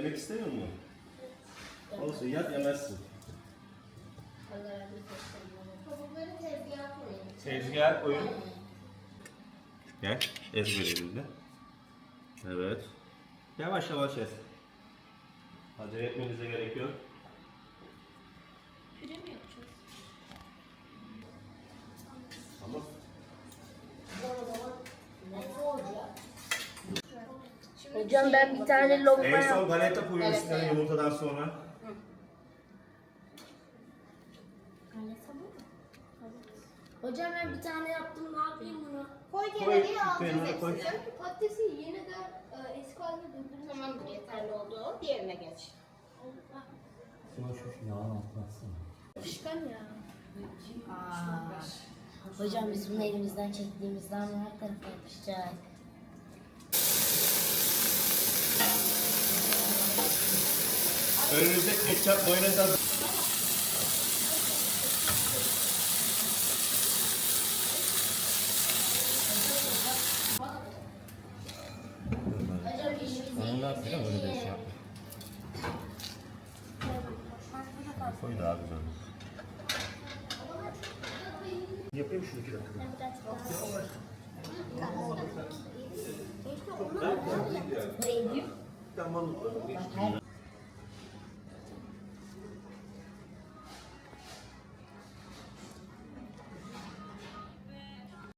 Yemek istemiyor musun? Olsun yat yemezsin. Tavukları tezgaha koyayım. Tezgah koyun. Gel. Ez böyle elinde. Evet. Yavaş yavaş ez. Acele etmenize gerek yok. Hocam ben bir tane lokma En son yaptım. galeta koyun üstüne yumurtadan sonra. Hocam ben bir tane yaptım ne yapayım bunu? Koy Koy, kenarıya alacağız kenara koy. hepsini. Patatesi yeniden e, eski haline döndüğün zaman yeterli oldu. Diğerine geç. Şuna şu yağın altına atsana. Pişkan ya. Hocam biz bunu elimizden çektiğimizde ama her tarafa yapışacak. Önünüzde ketçap mayonez hazır. Ne yapacağım? Öyle de şey. Koy daha güzel olur. Yapayım şunu iki dakika. Tamam. her